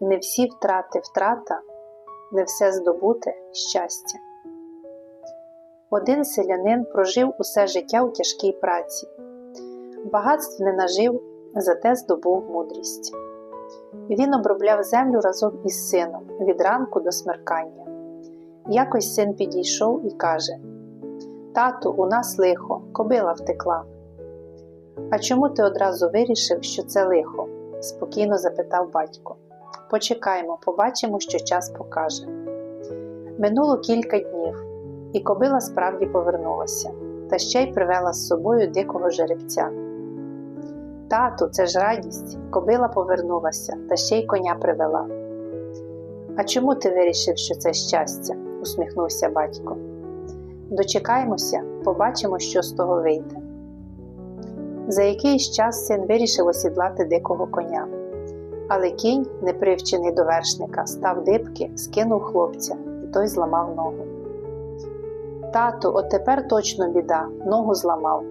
Не всі втрати втрата, не все здобуте щастя. Один селянин прожив усе життя у тяжкій праці. Багатств не нажив, зате здобув мудрість. Він обробляв землю разом із сином від ранку до смеркання. Якось син підійшов і каже: Тату, у нас лихо, кобила втекла. А чому ти одразу вирішив, що це лихо? спокійно запитав батько. Почекаймо, побачимо, що час покаже. Минуло кілька днів, і кобила справді повернулася, та ще й привела з собою дикого жеребця. Тату, це ж радість, кобила повернулася, та ще й коня привела. А чому ти вирішив, що це щастя? усміхнувся батько. Дочекаємося, побачимо, що з того вийде. За якийсь час син вирішив осідлати дикого коня. Але кінь, непривчений до вершника, став дибки, скинув хлопця, і той зламав ногу. Тату, от тепер точно біда, ногу зламав.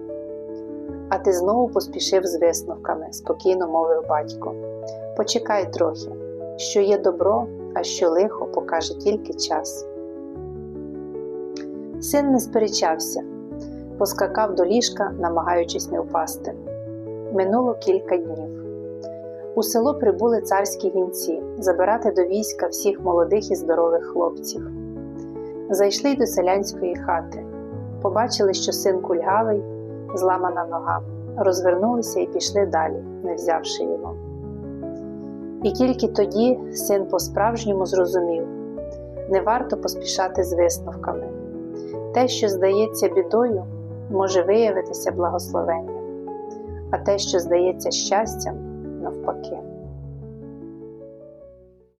А ти знову поспішив з висновками, спокійно мовив батько. Почекай трохи, що є добро, а що лихо покаже тільки час. Син не сперечався, поскакав до ліжка, намагаючись не впасти. Минуло кілька днів. У село прибули царські гінці забирати до війська всіх молодих і здорових хлопців. Зайшли й до селянської хати, побачили, що син кульгавий, зламана нога, розвернулися і пішли далі, не взявши його. І тільки тоді син по-справжньому зрозумів не варто поспішати з висновками. Те, що здається бідою, може виявитися благословенням, а те, що здається щастям, навпаки.